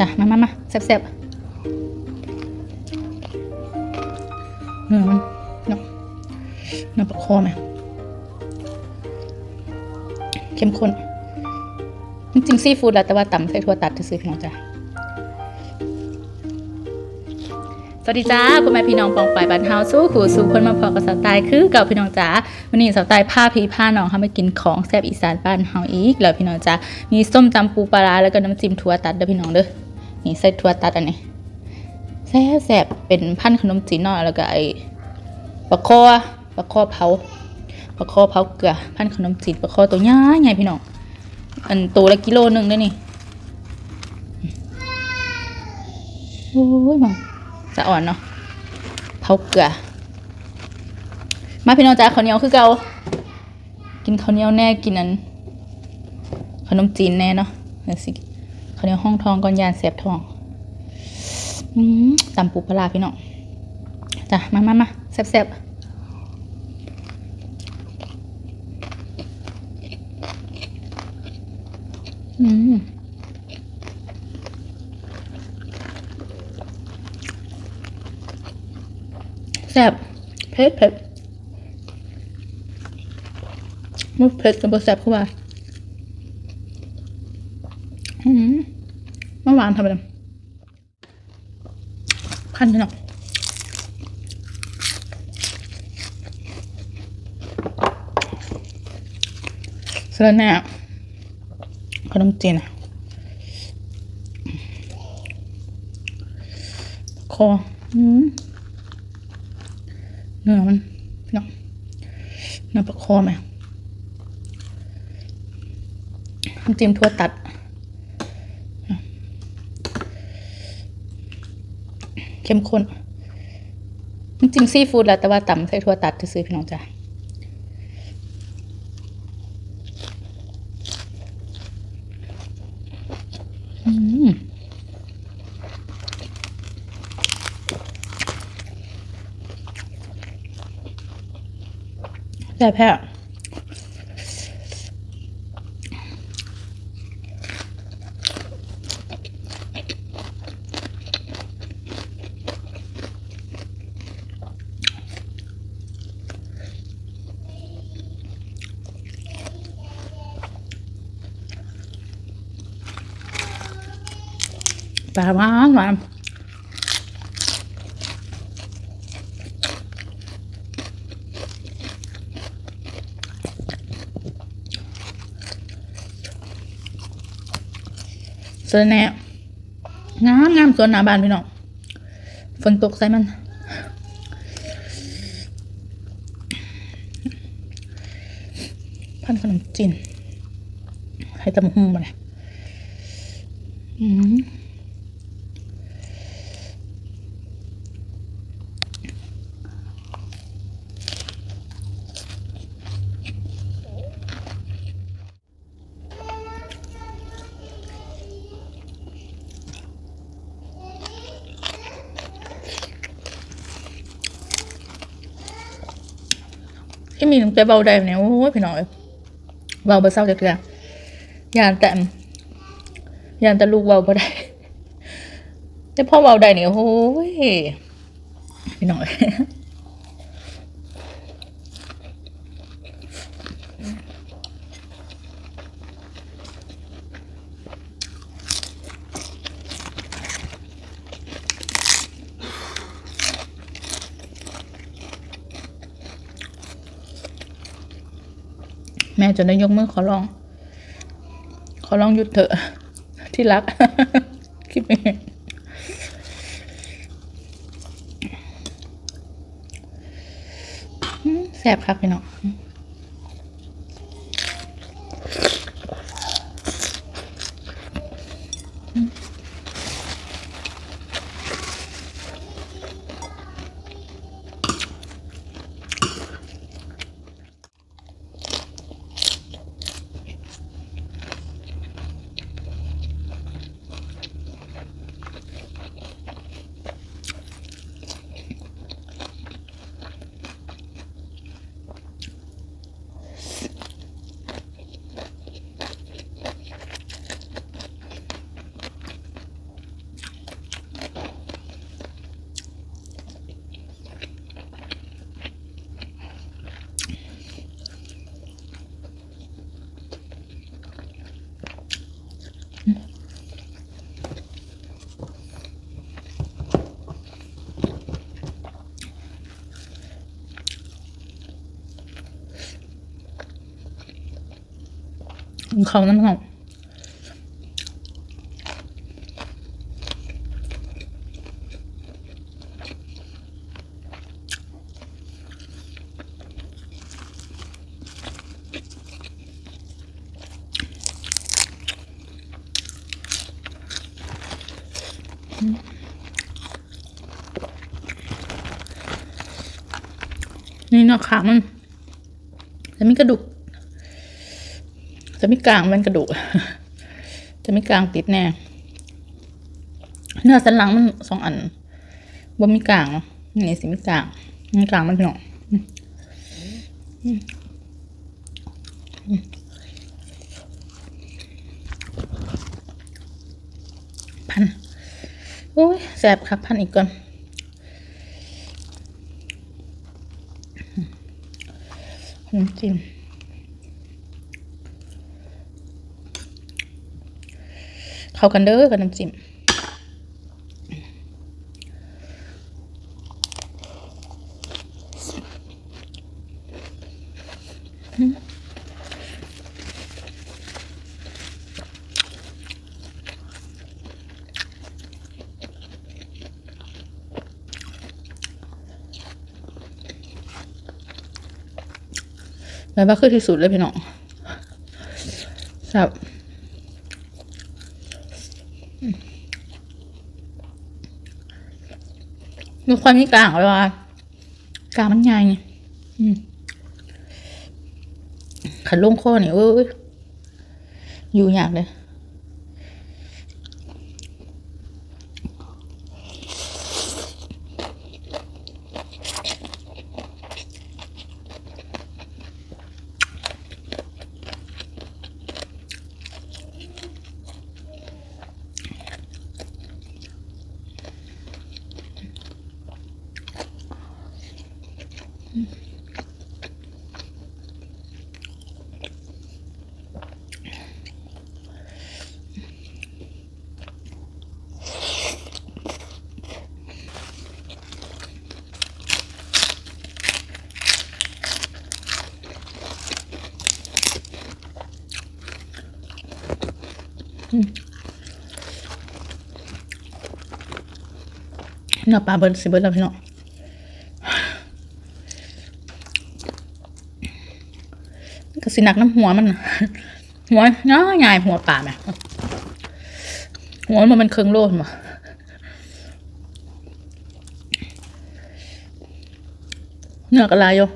จ้ะมามามาแซ่บๆเนื้อมันเนาะเนื้อปลาคอไหมเข้มข้นจริงซีฟู้ดแหละแต่ว่าตำใส่ถั่วตัดซื้อๆพี่น้องจ้ะสวัสดีจ้าพ่อแม่พี่น้องปองไปบ้านเฮาสู้ขู่สู้คนมาพอกับสาวตายคือเก่าพี่น้องจ้าวันนี้สาวตายผ้าพีผ้าน้องเขามากินของแซ่บอีสานบ้านเฮาอีกแล้วพี่น้องจ้ามีส้มตำปูปลาร้าแล้วก็น้ำจิ้มถั่วตัดเด้อพี่น้องเด้อ นี่ใส่ถั่วตัดอันนี้แซ่บแซ่บเป็นพันขนมจีนเนาะแล้วก็ไอ้ปลาคอปลาคอเผาปลาคอเผาเกลือพันขนมจีนปลาคอตัวใหญ่ใหญ่พี่น้องอันตัวละกิโลหนึ่งเด้นี่โอ้ยมังสะอ่อนเนาะเผาเกลือมาพี่น้องจ้าข้าวเหนียวคือเกากินข้าวเหนียวแน่กินอันขนมจีนแน่เนาะสิ เขาเหนียวห้องทองก่อนยานเสียบทองอืมตำปูปลาพี่น้องจ้ะมามามาแซ่บแซ่บอืมแซ่บเผ็ดเผ็ดมันเผ็ดกับบแซ่บเข้ามาอืมมัน หวานทำไมล่ะพันไปหน่อยเสื้อแน่ขนมจีนอะคออืมเนื้อมันพี่น้องเนื้อปลาคอไหมน้ำจิ้มทั่วตัด เข้มข้นจริงซีฟู้ดแหละแต่ว่าตำใส่ทั่วตัดจะซื้อพี่น้องจ้ะแต่แพ้ ลาหวานหวานสวนแหน่งามงามสวนหน้าบ้านพี่น้องฝนตกใส่มันพันขนมจีนให้ตำหุ่มมาเลยอืม ที่มีน้ำใจเบาได้เนี่ยโอ้ยพี่น้องเอ้ยเบาเบาเศร้าจักเถื่อยานแต่ยานแต่ลูกเบาบ่ได้แต่พ่อเบาได้เนี่ยโอ้ยพี่น้องเอ้ย แม่จะได้ยกมือขอร้อง ขอร้องหยุดเถอะ ที่รักคิปนี้แสบครับพี่น้องอืม เขาน้ำหอมนี่เนาะขามันจะมีกระดูก จะไมีกลางเป็นกระดูก จะไมีกลางติดแน่ เนื้อสันหลังมันสองอันบ่มีกลางเนาะนี่สิมีกลางมีกลางมันพี่น้องพันโอ้ยแสบครับพันอีกก่อนน้ำจิ้ม เข้ากันเด้อกับน้ำจิ้มแบบว่าคือที่สุดเลยพี่น้องครับ มีความมีกลางเวลากลางมันใหญ่ไงขันลงคอนี่เอ้ยอยู่ยากเลย เนื้อปลาเบิร์ดสิเบิร์ดแล้วพี่น้องก็สิหนักน้ำหัวมันหัวน้อยใหญ่หัวปลาไหมหัวมันมันเครื่องโลดมาเนื้อกระลายอยู่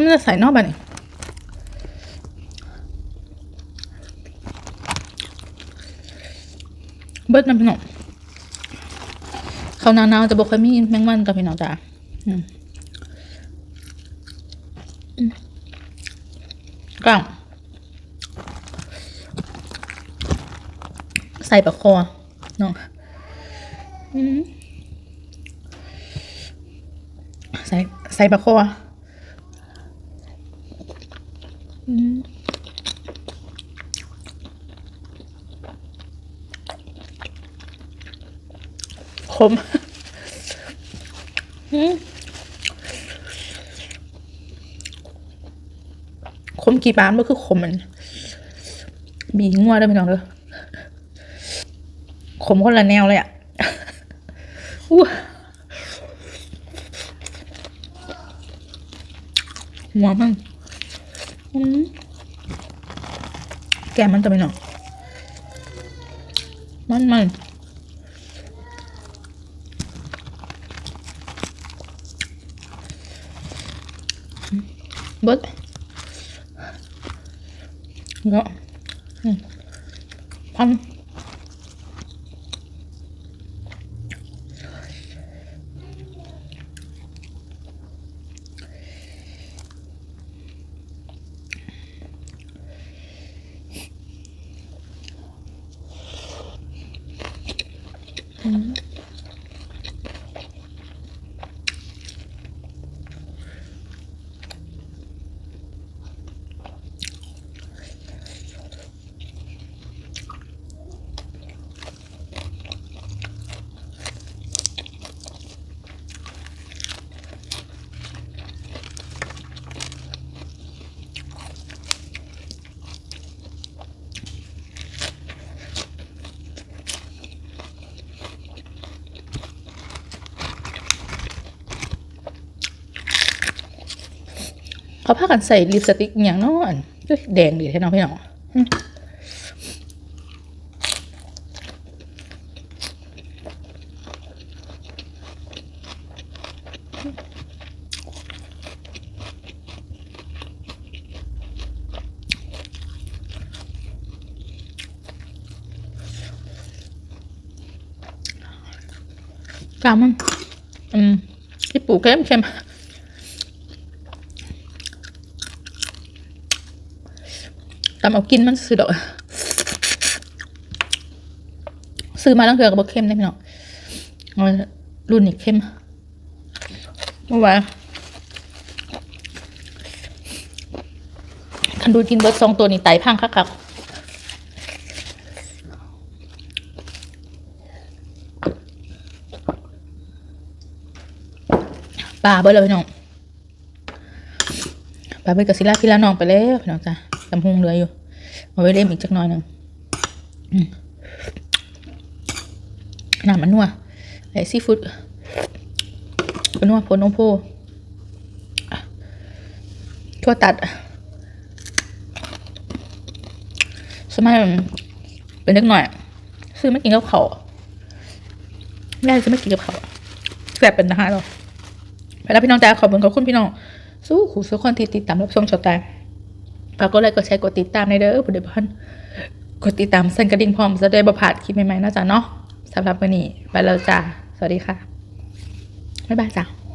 มันจะใส่นอกไปนี่เบิดน้ำพี่น้องเขาหนาวๆจะบอกเคยมีแมงมันกับพี่น้องจ้าอืมอืมกล้างใส่ปลาคอนาะอืมใส่ใส่ปลาคอ ขมอืมขมกี่ปานมันคือขมมัน บีงัวได้ไหมน้องเด้อขมคนละแนวเลยอะอู้หัวมันแกมมันจะไปหนอมันมัน เบิด เนาะอืมพันเขาพากันใส่ลิปสติกอย่างน้อนแดงดีแท้น้องพี่น้องกามันอืมที่ปูเค็มเค็ม ตามเอากินมันซื้อดอกซื้อมาตั้งเกือกับบเข้มได้พี่น้องเอารุ่นนี้เข้มเมื่อวานคันดูกินเบิร์ดสองตัวนี้ไตพังคักคักปลาเบิร์ดเลยพี่น้องปลาเบิดกับศิลาพี่ลาน้องไปแล้วพี่น้องจ้ะ ตำหุงเหลืออยู่เอาไว้เล่มอีกจักหน่อยหนึ่งอืมน้ำมันนัวไอซีฟู้ดเป็นนัวพนองโพทั่วตัด สมัยเป็นเล็กหน่อย ซื้อไม่กินกับเขาวแม่จะไม่กินกับเขาวแสบเป็นนะฮะเราไปแล้วพี่น้องจ้าขอบคุณขอบคุณพี่น้อง สู้ขู่สู้คนที่ติดตามรับชมชมตาย ฝากกดไลค์กดแชร์กดติดตามในเด้อบุเดบอนกดติดตามสั่นกระดิ่งพร้อมจะได้บ่พลาดคลิปใหม่ๆนะจ๊ะเนาะสำหรับวันนี้ไปแล้วจ้าสวัสดีค่ะบ๊ายบายจ้า